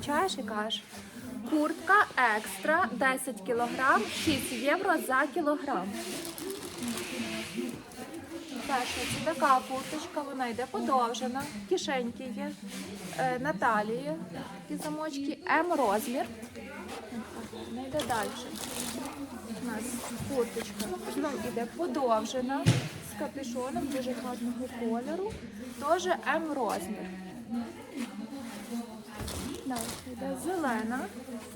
включаєш і кажеш. Куртка екстра 10 кг, 6 євро за кілограм. Перша це така курточка, вона йде подовжена, кишеньки є, е, на талії, такі замочки, М розмір. Вона йде далі. У нас курточка знов іде подовжена з капюшоном дуже гарного кольору. Теж М розмір. Далі йде зелена.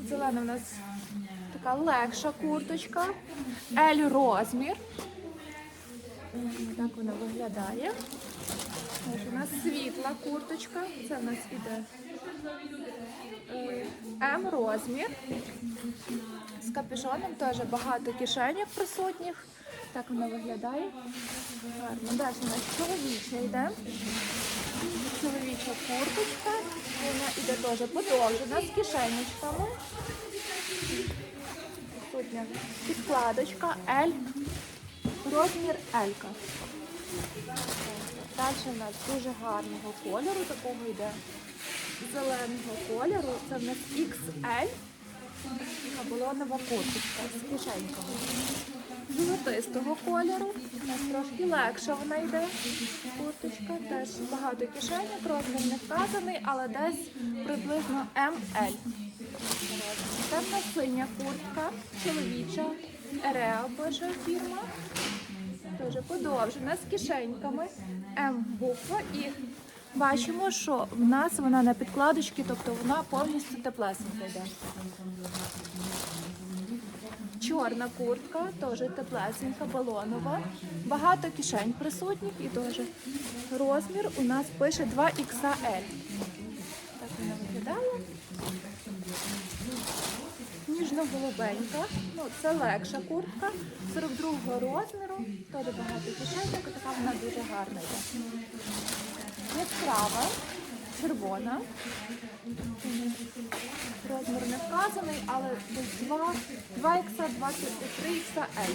Зелена у нас така легша курточка. L розмір. Так вона виглядає. Ось у нас світла курточка. Це в нас іде е, М розмір. З капюшоном теж багато кишенів присутніх. Так вона виглядає. Гарно. Далі у нас чоловіча йде. Чоловіча курточка. Вона йде теж подовжена з кишенечками. Сутня підкладочка L. Розмір L. Далі у нас дуже гарного кольору, такого йде зеленого кольору. Це в нас XL. Балонова курточка з кишеньками. Золотистого кольору. Нас трошки легша вона йде. Курточка. Теж багато кишеньок, розмір не вказаний, але десь приблизно ML. Темна синя куртка, чоловіча, Ереа пише фірма. Дуже подовжена з кишеньками. М буква і бачимо, що в нас вона на підкладочці, тобто вона повністю теплесенька йде. Чорна куртка, теж теплесенька, балонова. Багато кишень присутніх і теж розмір у нас пише 2XL. Так вона виглядає. Ніжно-голубенька. Ну, це легша куртка 42-го розміру. Теж багато кишеньок, така вона дуже гарна йде. Яскрава, червона. Розмір не вказаний, але десь 2, 2 х 23 XL.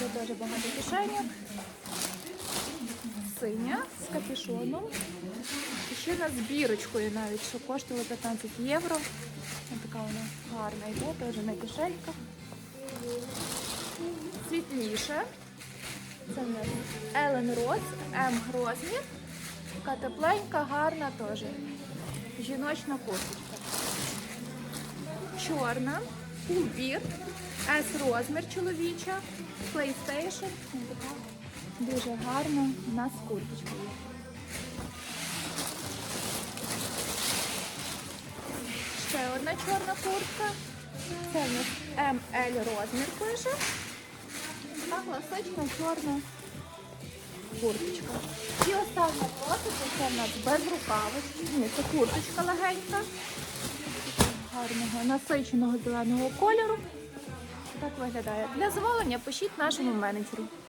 Де дуже багато кишеньок. Синя з капюшоном. Ще на збірочкою навіть, що коштувало 15 євро. Ось така вона гарна йде, теж на кишельках. Світліше. Це в нас Елен Роз, М розмір. Така тепленька, гарна теж. Жіночна курточка. Чорна, убір, С розмір чоловіча, PlayStation. Дуже гарна у нас курточка є. Ще одна чорна куртка. Це в нас ML розмір пише. Така класична чорна курточка. І остання курточка, це в нас без рукавочки. Ні, це курточка легенька. Гарного насиченого зеленого кольору. Так виглядає. Для замовлення пишіть нашому менеджеру.